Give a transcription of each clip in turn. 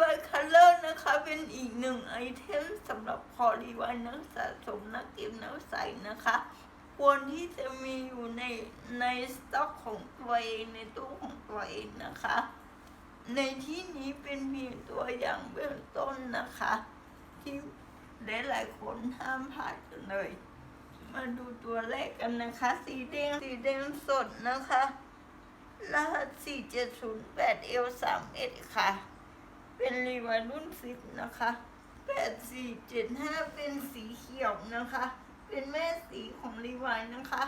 วายคัลเลอร์นะคะ เป็นอีกหนึ่งไอเทมสำหรับคอรีวายนักสะสมนักเก็บนักใส่นะคะ ควรที่จะมีอยู่ในในสต็อกของตัวเองในตู้ของตัวเองนะคะ ในที่นี้เป็นเพียงตัวอย่างเบื้องต้นนะคะ ที่หลายๆคนห้ามผ่านกันเลย มาดูตัวแรกกันนะคะ สีแดงสีแดงสดนะคะรหัส4708 L 3 1ค่ะ เป็นรีวารุ่นฟิตนะคะแปดสี่เจ็ดห้าเป็นสีเขียวนะคะ เป็นแม่สีของรีวายนะคะ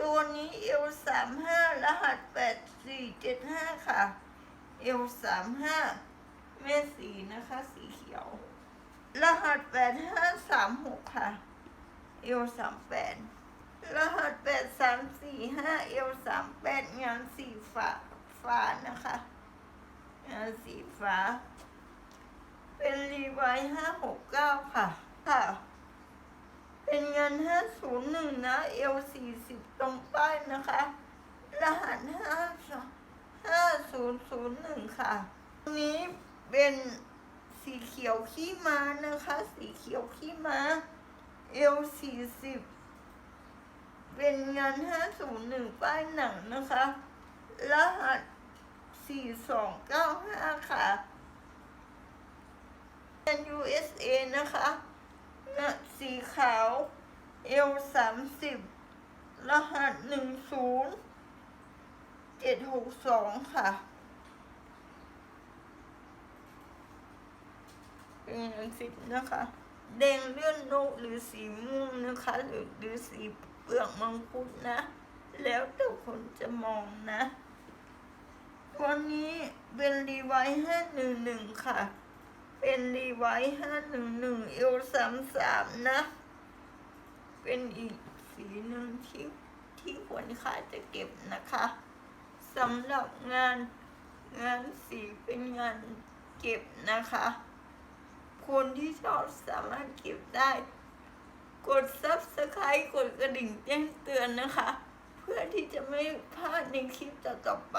ตัวนี้เอลสามห้ารหัสแปดสี่เจ็ดห้าค่ะเอลสามห้าแม่สีนะคะสีเขียว รหัสแปดห้าสามหกค่ะเอลสามแปดรหัสแปดสามสี่ห้าเอลสามแปดงานสีฝาฝานะคะ สีฟ้า เป็นรีไวห้าหกเก้าค่ะ ค่ะ เป็นเงินห้าศูนย์หนึ่งนะเอลสี่สิบตรงป้ายนะคะ รหัสห้าห้าศูนย์ศูนย์หนึ่งค่ะนนี้เป็นสีเขียวขี้ม้านะคะ สีเขียวขี้ม้าเอลสี่สิบเป็นเงินห้าศูนย์หนึ่งป้ายหนังนะคะ รหัส สี่สองเก้าห้าค่ะเป็น USA นะคะนะสีขาว L สามสิบรหัสหนึ่งศูนย์เจ็ดหกสองค่ะเป็นเงสิบนะคะ แดงเลื่อนนกหรือสีม่วงนะคะ หรือหรือสีเปลือกมังคุดนะ แล้วแต่คนจะมองนะ วันนี้เป็นรีไวห้าหนึ่งหนึ่งค่ะ เป็นรีไวห้าหนึ่งหนึ่งเอลสามสามนะ เป็นอีกสีหนึ่งที่ที่ควรค่าจะเก็บนะคะสำหรับงานงานสีเป็นงานเก็บนะคะ คนที่ชอบสามารถเก็บได้ กด subscribe กดกระดิ่งแจ้งเตือนนะคะ เพื่อที่จะไม่พลาดในคลิปต่อๆไป